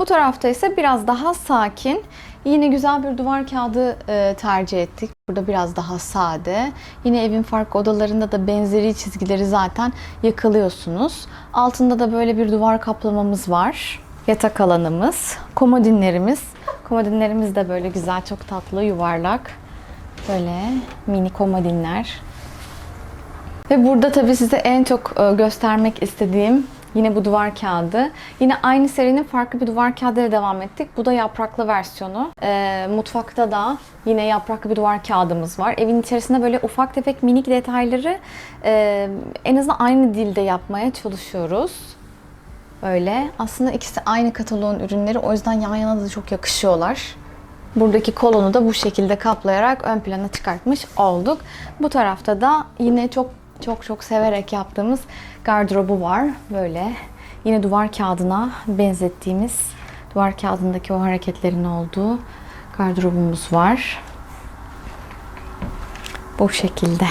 Bu tarafta ise biraz daha sakin. Yine güzel bir duvar kağıdı e, tercih ettik. Burada biraz daha sade. Yine evin farklı odalarında da benzeri çizgileri zaten yakalıyorsunuz. Altında da böyle bir duvar kaplamamız var. Yatak alanımız, komodinlerimiz. Komodinlerimiz de böyle güzel, çok tatlı, yuvarlak. Böyle mini komodinler. Ve burada tabii size en çok e, göstermek istediğim yine bu duvar kağıdı. Yine aynı serinin farklı bir duvar kağıdıyla devam ettik. Bu da yapraklı versiyonu. E, mutfakta da yine yapraklı bir duvar kağıdımız var. Evin içerisinde böyle ufak tefek minik detayları e, en azından aynı dilde yapmaya çalışıyoruz. Böyle. Aslında ikisi aynı kataloğun ürünleri. O yüzden yan yana da çok yakışıyorlar. Buradaki kolonu da bu şekilde kaplayarak ön plana çıkartmış olduk. Bu tarafta da yine çok çok çok severek yaptığımız gardırobu var. Böyle yine duvar kağıdına benzettiğimiz duvar kağıdındaki o hareketlerin olduğu gardırobumuz var. Bu şekilde.